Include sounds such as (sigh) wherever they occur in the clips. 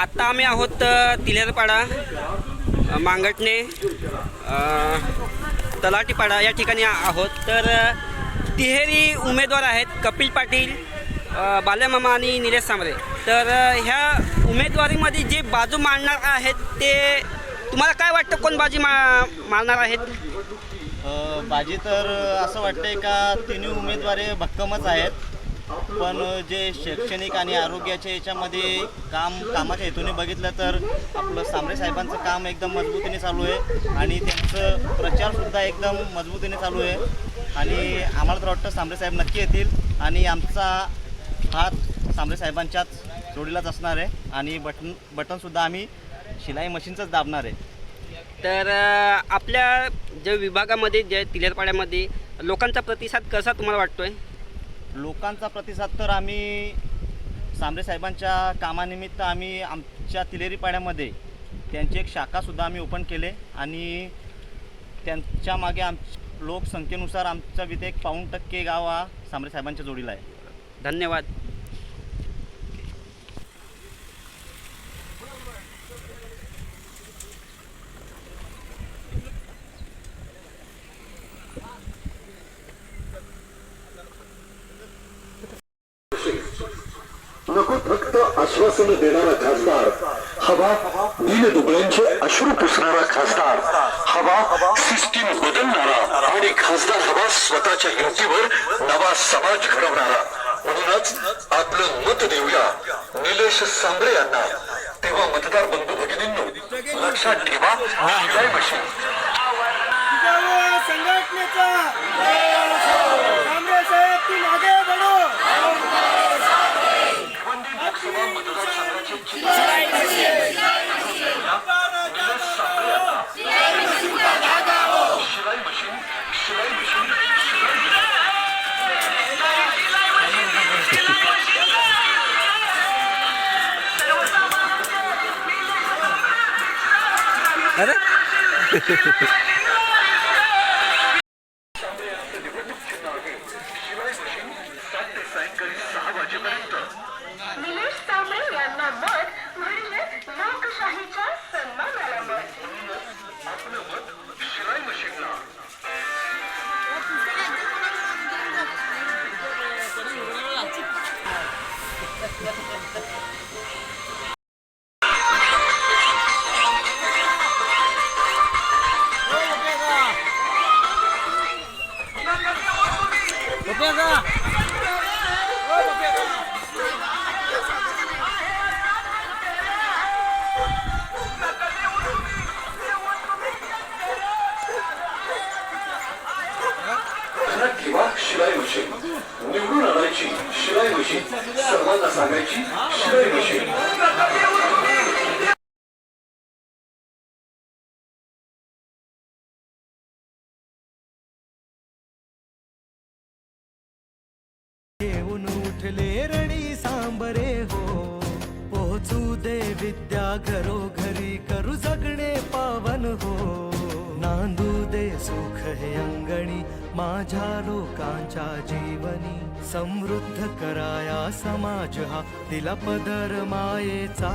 आत्ता आम्ही आहोत तिलेरपाडा मांगटणे तलाटीपाडा या ठिकाणी आहोत. तर तिहेरी उमेदवार आहेत कपिल पाटील बाल्यामामा आणि निलेश सांबरे तर ह्या उमेदवारीमध्ये जे बाजू मांडणार आहेत ते तुम्हाला काय वाटतं कोण बाजी मा मारणार आहेत? बाजी तर असं वाटतंय का तिन्ही उमेदवारे भक्कमच आहेत. पण जे शैक्षणिक आणि आरोग्याच्या याच्यामध्ये काम कामाच्या हेतूने बघितलं तर आपलं सांबरे साहेबांचं काम एकदम मजबूतीने चालू आहे आणि त्यांचं प्रचारसुद्धा एकदम मजबूतीने चालू आहे. आणि आम्हाला तर वाटतं सांबरे साहेब नक्की येतील आणि आमचा हात सांबरे साहेबांच्याच जोडीलाच असणार आहे आणि बटन बटनसुद्धा आम्ही शिलाई मशीनचंच दाबणार आहे. तर आपल्या ज्या विभागामध्ये जे तिलेरपाड्यामध्ये लोकांचा प्रतिसाद कसा तुम्हाला वाटतो आहे लोकांचा प्रतिसाद तर आम्ही सांबरे साहेबांच्या कामानिमित्त आम्ही आमच्या तिलेरी पाड्यामध्ये त्यांची एक शाखासुद्धा आम्ही ओपन केले आणि त्यांच्या मागे आम लोकसंख्येनुसार आमचा विधेयक एक पाऊण टक्के गाव हा सांबरे साहेबांच्या जोडीला आहे. धन्यवाद. आश्वासन देणारा खासदार हवा दीन दुबळ्यांचे अश्रू पुसणारा खासदार हवा सिस्टीम बदलणारा आणि खासदार हवा स्वतःच्या हिमतीवर नवा समाज घडवणारा. म्हणूनच आपलं मत देऊया. निलेश सांबरे यांना. तेव्हा मतदार बंधू भगिनींनो लक्षात ठेवा शिलाई मशीन अरे. शिलाई (laughs) शिलाई सर्वांना सांगायची शिलाई मशीन उठले रणी सांबरे हो. पोहोचू दे विद्या घरो घरी करू जगणे पावन हो. नांदू दे सुख हे अंगणी माझ्या लोकांच्या जीवनी. समृद्ध कराया समाज हा दिला पदर मायेचा.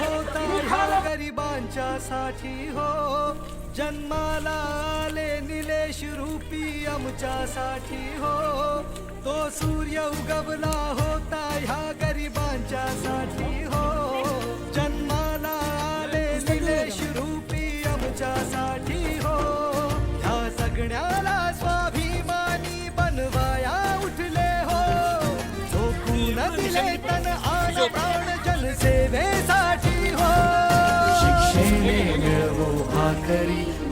होता गरिबांच्या साठी हो. जन्माला आले निलेश रूपी आमच्यासाठी हो. तो सूर्य उगवला होता ह्या गरिबांच्या साठी हो. जन्माला आले निलेश रूपी आमच्यासाठी हो. ह्या सगळ्याला स्वाभिमानी बनवाया उठले हो. झोकून दिले तन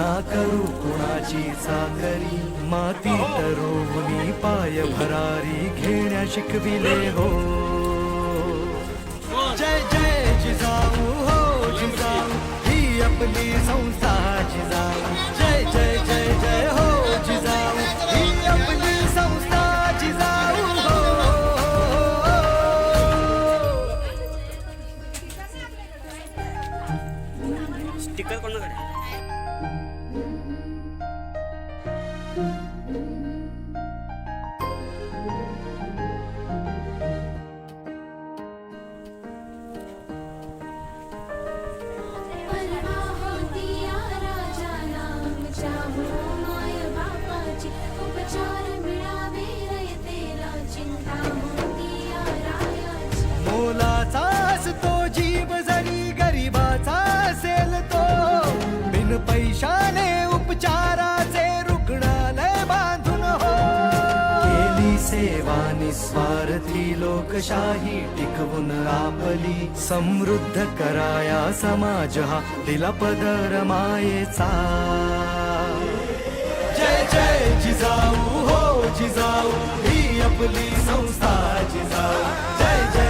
ना करू कुणाची चाकरी माती तरुणी पाय भरारी घेण्या शिकविले हो. जय जय जिजाऊ हो जिजाऊ ही आपली संस्था मोलाचा असतो जीव जरी गरीबाचा असेल तो. बिन पैशाने उपचाराचे रुग्णालय बांधून हो. केली सेवा निस्वार्थी लोकशाही टिकवून आपली समृद्ध कराया समाज हा दिला पदर मायेचा. जय जय जिजाऊ हो जिजाऊ ही आपली संस्था जिजाऊ. जय जय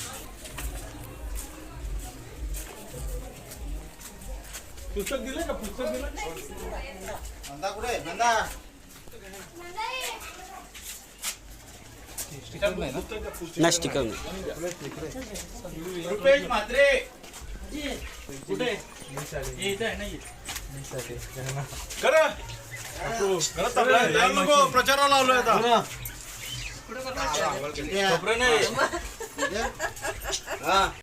नंदा कुठे नंदा? ना? स्टिकर नाही. रुपेश म्हात्रे. प्रचाराला लावलोय आता. हा.